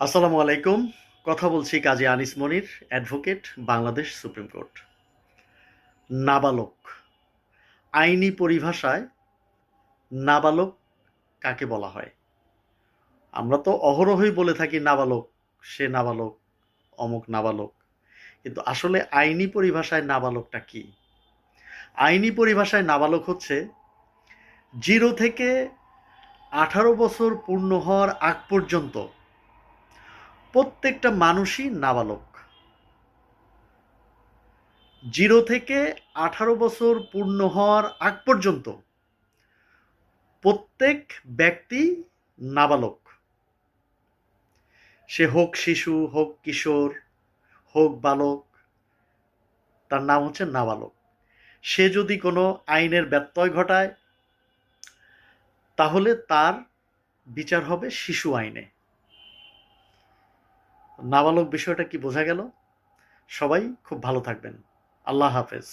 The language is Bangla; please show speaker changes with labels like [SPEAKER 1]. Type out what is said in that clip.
[SPEAKER 1] আসসালামু আলাইকুম। কথা বলছি Kazi Anis Monir, advocate, Bangladesh supreme court. নাবালক, আইনি পরিভাষায় নাবালক কাকে বলা হয়? আমরা তো অহরহই বলে থাকি নাবালক, সে নাবালক, অমুক নাবালক। কিন্তু আসলে আইনি পরিভাষায় নাবালকটা কি? আইনি পরিভাষায় নাবালক হচ্ছে জিরো থেকে আঠারো বছর পূর্ণ হওয়ার আগ পর্যন্ত প্রত্যেকটা মানুষই নাবালক। জিরো থেকে আঠারো বছর পূর্ণ হওয়ার আগ পর্যন্ত প্রত্যেক ব্যক্তি নাবালক। সে হোক শিশু, হোক কিশোর, হোক বালক, তার নাম হচ্ছে নাবালক। সে যদি কোনো আইনের ব্যত্যয় ঘটায়, তাহলে তার বিচার হবে শিশু আইনে। নাবালক বিষয়টা কি বোঝা গেল? সবাই খুব ভালো থাকবেন। আল্লাহ হাফেজ।